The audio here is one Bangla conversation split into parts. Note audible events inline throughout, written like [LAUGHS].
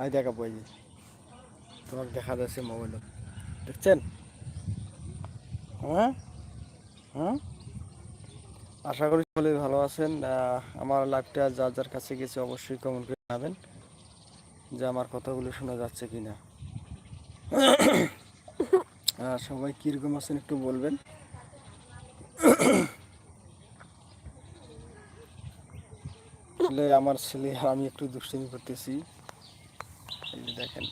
আই দেখাবো এই যে। তোমাকে দেখা যাচ্ছে মোবাইলে। দেখছেন? হ্যাঁ? হ্যাঁ? আশা করি সকলেই ভালো আছেন। আমার লাইভটা যার যার কাছে গেছে অবশ্যই কমেন্ট করে জানাবেন যে আমার কথাগুলো শোনা যাচ্ছে কিনা। [COUGHS] আহ, সবাই কীরকম আছেন একটু বলবেন। [COUGHS] আমার ছেলে আমি একটু দুষ্টুমি করতেছি। দেখেন।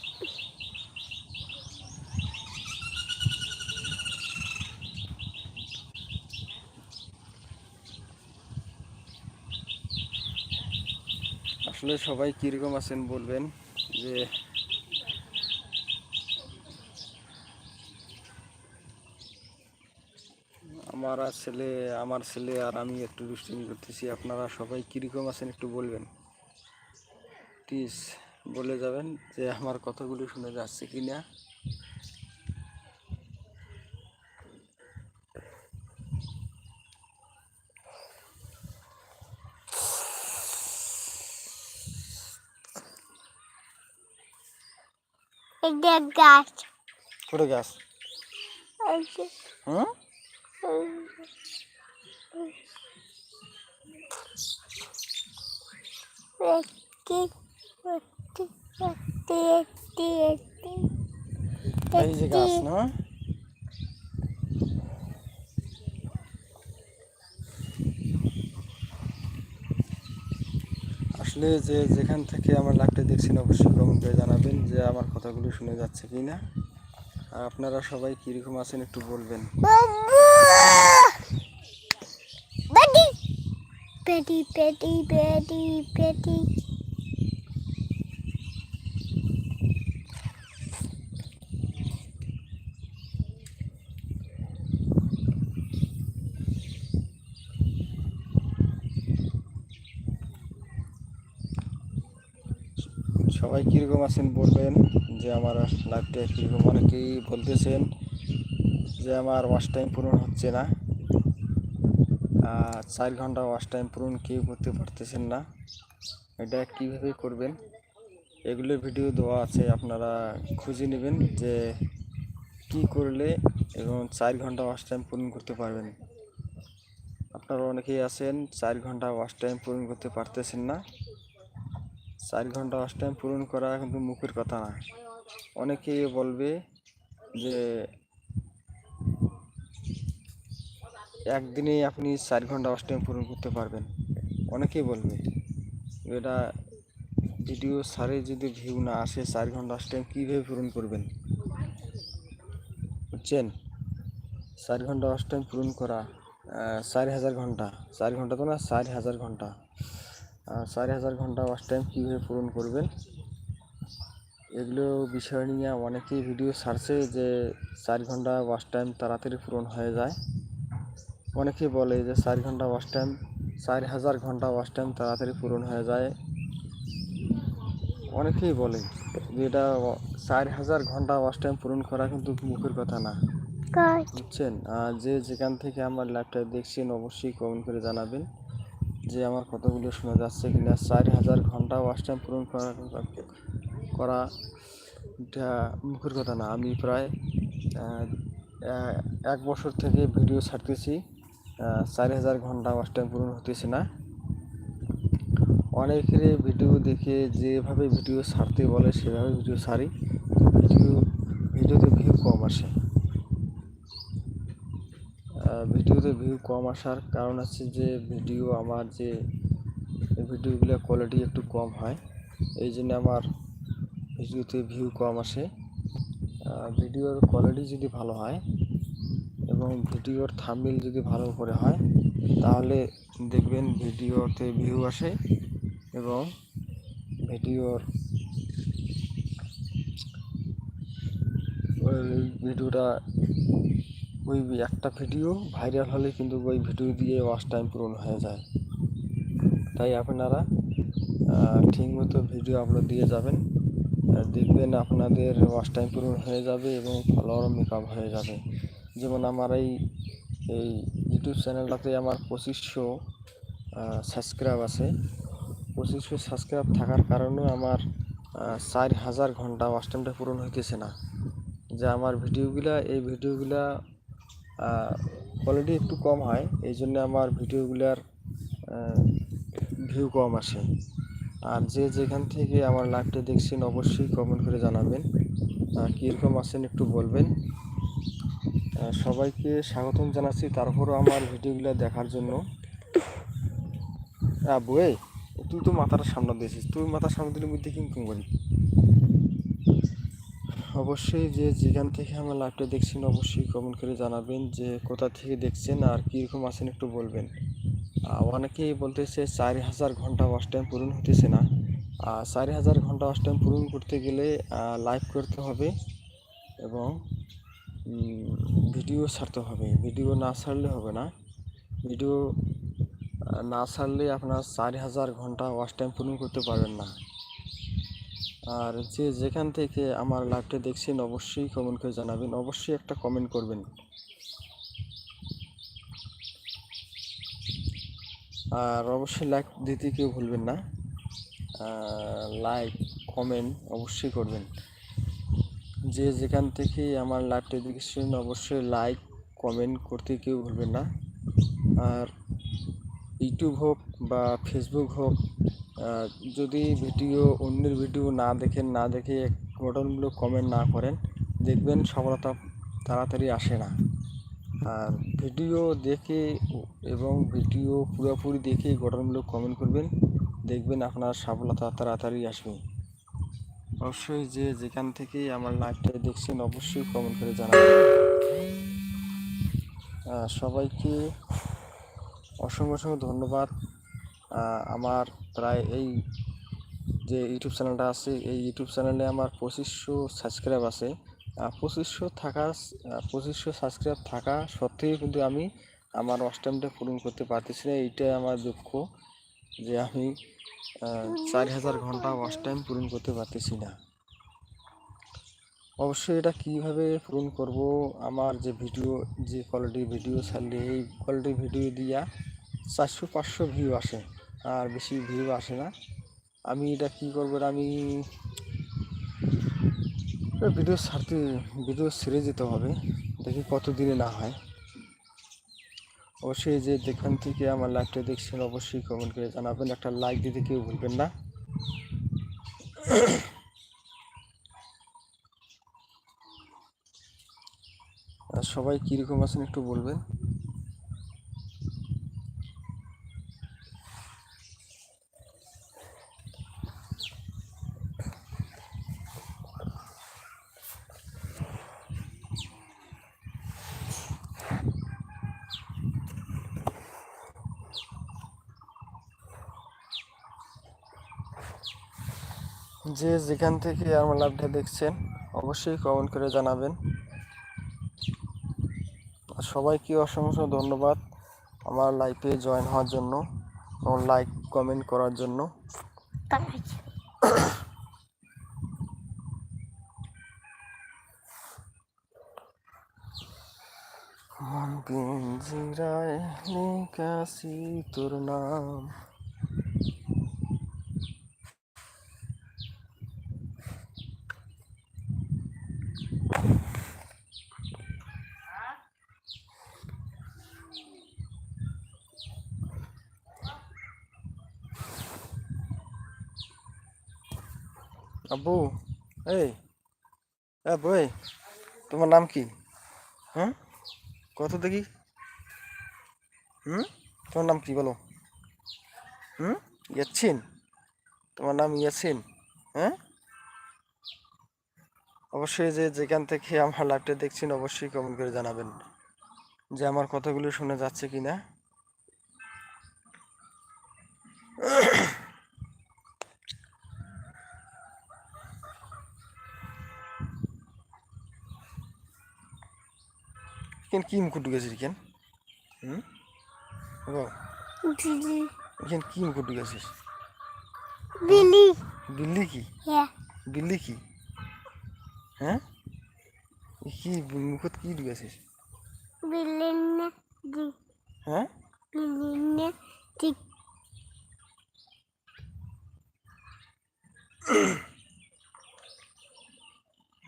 আসলে সবাই কীরকম আছেন বলবেন যে আমার ছেলে আমার ছেলে আর আমি একটু দুষ্টুমি করতেছি। আপনারা সবাই কীরকম আছেন একটু বলবেন? প্লিজ বলে যাবেন যে আমার কথাগুলো শুনে যাচ্ছে কি না। গাছ। গাছ। হুম। একটি একটি একটি এই যে গাছ না আসলে যে যেখান থেকে আমার লাইভটা দেখছেন অবশ্যই কমেন্ট করে জানাবেন যে আমার কথাগুলো শুনে যাচ্ছে কি না আর আপনারা সবাই কীরকম আছেন একটু বলবেন পেটি পেটি পেটি পেটি সবাই কীরকম আছেন বলবেন? যে আমার লাইফটা কীরকম? অনেকেই বলতেছেন যে আমার ওয়াশ টাইম পূরণ হচ্ছে না। চার ঘণ্টা ওয়াশ টাইম পূরণ কেউ করতে পারতেছেন না। এটা কীভাবে করবেন? এগুলো ভিডিও দেওয়া আছে, আপনারা খুঁজে নেবেন যে কি করলে এবং চার ঘণ্টা ওয়াশ টাইম পূরণ করতে পারবেন। আপনারা অনেকেই আছেন, চার ঘণ্টা ওয়াশ টাইম পূরণ করতে পারতেছেন না। চার ঘণ্টা ওয়াশ টাইম পূরণ করা কিন্তু মুখের কথা না। অনেকেই বলবে যে একদিনে আপনি চার ঘণ্টা ওয়াশ টাইম পূরণ করতে পারবেন। অনেকেই বলবে এটা ভিডিও সারে যদি ভিউ না আসে, চার ঘণ্টা ওয়াশ টাইম কীভাবে পূরণ করবেন? বুঝছেন? চার ঘণ্টা ওয়াশ টাইম পূরণ করা চার হাজার ঘণ্টা। চার ঘণ্টা তো না, চার হাজার ঘণ্টা। চার হাজার ঘণ্টা ওয়াশ টাইম কীভাবে পূরণ করবেন? এগুলো বিষয় নিয়ে অনেকেই ভিডিও ছাড়ছে যে চার ঘণ্টা ওয়াশ টাইম তাড়াতাড়ি পূরণ হয়ে যায়। অনেকেই বলে যে চার ঘণ্টা ওয়াশ টাইম চার হাজার ঘণ্টা ওয়াশ টাইম তাড়াতাড়ি পূরণ হয়ে যায়। অনেকেই বলে যে এটা চার হাজার ঘণ্টা ওয়াশ টাইম পূরণ করা কিন্তু মুখের কথা না। বুঝছেন? যে যেখান থেকে আমার লাইভটা দেখছেন অবশ্যই কমেন্ট করে জানাবেন। যে আমার কতগুলো শোনা যাচ্ছে কিনা, চার হাজার ঘণ্টা ওয়াশ টাইম পূরণ করা করা এটা মুখের কথা না। আমি প্রায় এক বছর থেকে ভিডিও ছাড়তেছি। চার হাজার ঘণ্টা ওয়াশ টাইম পূরণ হতেছে না। অনেকের ভিডিও দেখে যেভাবে ভিডিও ছাড়তে বলে, সেভাবে ভিডিও ছাড়ি। ভিডিও ভিডিওতে ভিউ কম আসে। ভিডিওতে ভিউ কম আসার কারণ আছে যে ভিডিও আমার যে ভিডিওগুলো কোয়ালিটি একটু কম হয়, এই জন্য আমার ভিডিওতে ভিউ কম আসে। ভিডিওর কোয়ালিটি যদি ভালো হয় এবং ভিডিওর থাম্বনেল যদি ভালো করে হয়, তাহলে দেখবেন ভিডিওতে ভিউ আসে এবং ভিডিওর ভিডিওটা ওই একটা ভিডিও ভাইরাল হলে কিন্তু ওই ভিডিও দিয়ে ওয়াচ টাইম পূরণ হয়ে যায়। তাই আপনারা ঠিকমতো ভিডিও আপলোড দিয়ে যাবেন। দেখবেন আপনাদের ওয়াচ টাইম পূরণ হয়ে যাবে এবং ফলোয়ার মেকআপ হয়ে যাবে। যেমন আমার এই এই ইউটিউব চ্যানেলটাতে আমার পঁচিশশো সাবস্ক্রাইব আছে। পঁচিশশো সাবস্ক্রাইব থাকার কারণে আমার চার হাজার ঘণ্টা ওয়াচ টাইমটা পূরণ হইতেছে না। যে আমার ভিডিওগুলা এই ভিডিওগুলা কোয়ালিটি একটু কম হয়, এই জন্য আমার ভিডিওগুলার ভিউ কম আসে। আর যে যেখান থেকে আমার লাইভটা দেখছেন, অবশ্যই কমেন্ট করে জানাবেন। কীরকম আছেন একটু বলবেন। সবাইকে স্বাগতম জানাচ্ছি তারপরও আমার ভিডিওগুলো দেখার জন্য। আবু, এই, তুই তো মাথাটা সামনে দিয়েছিস তুই মাথার সামনে দিলে মধ্যে কীরকম করি। অবশ্যই যে যেখান থেকে আমার লাইভটা দেখছেন, অবশ্যই কমেন্ট করে জানাবেন যে কোথা থেকে দেখছেন আর কীরকম আছেন একটু বলবেন। অনেকেই বলতেছে চার হাজার ঘণ্টা ওয়াচ টাইম পূরণ হতেছে না। চার হাজার ঘণ্টা ওয়াচ টাইম পূরণ করতে গেলে লাইভ করতে হবে এবং ভিডিও ছাড়তে হবে। ভিডিও না ছাড়লে হবে না। ভিডিও না ছাড়লে আপনার চার হাজার ঘণ্টা ওয়াচ টাইম পূরণ করতে পারবেন না। আর যে যেখান থেকে আমার লাইভটা দেখছেন, অবশ্যই কমেন্ট করে জানাবেন। অবশ্যই একটা কমেন্ট করবেন। আর অবশ্যই লাইক দিতে কেউ ভুলবেন না। লাইক কমেন্ট অবশ্যই করবেন। যে যেখান থেকে আমার লাইভটা দেখছেন, অবশ্যই লাইক কমেন্ট করতে কেউ ভুলবেন না। আর ইউটিউব হোক বা ফেসবুক হোক যদি ভিডিও, অন্যের ভিডিও না দেখেন, না দেখে গঠনমূলক কমেন্ট না করেন, দেখবেন সফলতা তাড়াতাড়ি আসে না। আর ভিডিও দেখে এবং ভিডিও পুরোপুরি দেখে গঠনমূলক কমেন্ট করবেন, দেখবেন আপনার সফলতা তাড়াতাড়ি আসবে। অবশ্যই যে যেখান থেকেই আমার লাইভটা দেখছেন, অবশ্যই কমেন্ট করে জানাবেন। সবাইকে অসংখ্য অসংখ্য ধন্যবাদ। আমার প্রায় এই যে ইউটিউব চ্যানেলটা আছে, এই ইউটিউব চ্যানেলে আমার পঁচিশশো সাবস্ক্রাইব আছে। পঁচিশশো থাকা পঁচিশশো সাবস্ক্রাইব থাকা সত্ত্বেও কিন্তু আমি আমার টাইমটা পূরণ করতে পারতেছি না। এইটাই আমার দুঃখ যে আমি চার হাজার ঘণ্টা ওয়াচ টাইম পূরণ করতে পারতেছি না। অবশ্যই এটা কীভাবে পূরণ করব, আমার যে ভিডিও, যে কোয়ালিটির ভিডিও ছাড়লে এই কোয়ালিটির ভিডিও দিয়া চারশো পাঁচশো ভিউ আসে। আর বেশি ভিউ আসে না। আমি এটা কি করব আমি ভিডিও ছাড়তে ভিডিও ছেড়ে যেতে হবে। দেখি কত দিনে না হয়। অবশ্যই যে যেখান থেকে আমার লাইভটা দেখছেন, অবশ্যই কমেন্ট করে জানাবেন। একটা লাইক দিতে কেউ ভুলবেন না। সবাই কীরকম আছেন একটু বলবেন। যে যেখান থেকে আমার লাইভটা দেখছেন, অবশ্যই কমেন্ট করে জানাবেন। আর সবাইকে অসংখ্য ধন্যবাদ আমার লাইফে জয়েন হওয়ার জন্য এবং লাইক কমেন্ট করার জন্য। মন পিঞ্জিরায় তোর নাম। আব্বু, এই আব্বু, এই, তোমার নাম কি? হ্যাঁ? কত দেখি? হুম? তোমার নাম কি বলো? হুম? ইয়াচ্ছিন তোমার নাম ইয়াসিন হ্যাঁ? অবশ্যই যে যেখান থেকে আমার লাইভটা দেখছেন, অবশ্যই কমেন্ট করে জানাবেন যে আমার কথাগুলো শুনে যাচ্ছে কি না কেন কি মুকুট ঢুকেছিস কেন হুম বাবা দিদি এখানে কি মুকুট ঢুকেছিস বিলি বিল্লি কি হ্যাঁ বিল্লি কি হ্যাঁ এ কি মুখত কি ঢুকেছিস বিলিনে দি হ্যাঁ বিলিনে দি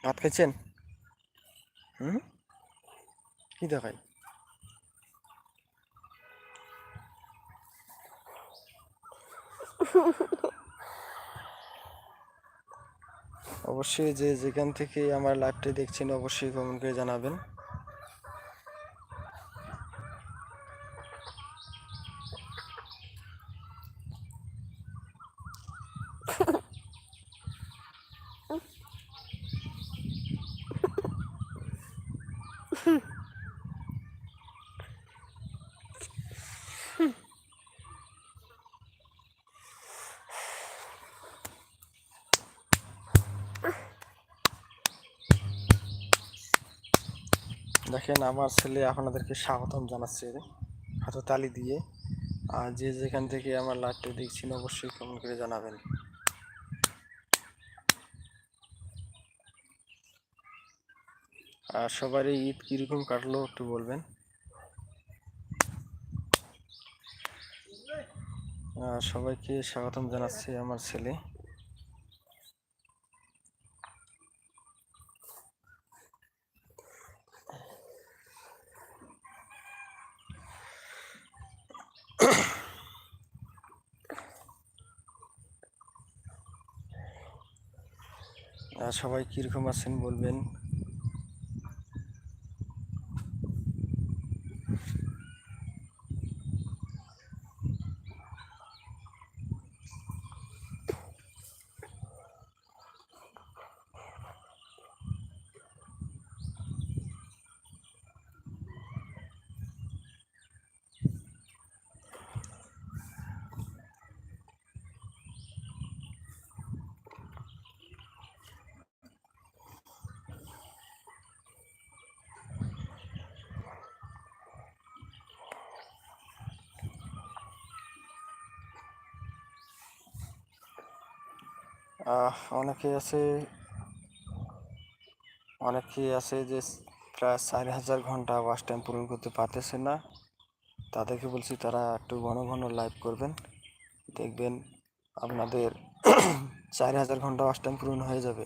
ভাত খাইছেন হুম কি দেখাই? অবশ্যই যে যেখান থেকে আমার লাইভটি দেখছেন অবশ্যই কমেন্ট করে জানাবেন। [LAUGHS] দেখেন আমার ছেলে আপনাদেরকে স্বাগতম জানাচ্ছে হাতে তালি দিয়ে। আর যে যেখান থেকে আমার লাইভটি দেখছেন, অবশ্যই কমেন্ট করে জানাবেন। আর সবারই ঈদ কীরকম কাটলো একটু বলবেন? সবাইকে স্বাগতম জানাচ্ছে আমার ছেলে। [COUGHS] সবাই কীরকম আছেন বলবেন? অনেকে আছে অনেকে আছে যে প্রায় চার হাজার ঘণ্টা ওয়াশ টাইম পূরণ করতে পারতেছে না। তাদেরকে বলছি তারা একটু ঘন ঘন লাইভ করবেন। দেখবেন আপনাদের [CLEARS THROAT] চার হাজার ঘণ্টা ওয়াশ টাইম পূরণ হয়ে যাবে।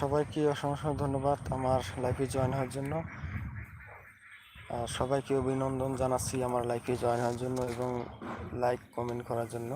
সবাইকে অসংখ্য ধন্যবাদ আমার লাইফে জয়েন হওয়ার জন্য। আর সবাইকে অভিনন্দন জানাচ্ছি আমার লাইফে জয়েন হওয়ার জন্য এবং লাইক কমেন্ট করার জন্য।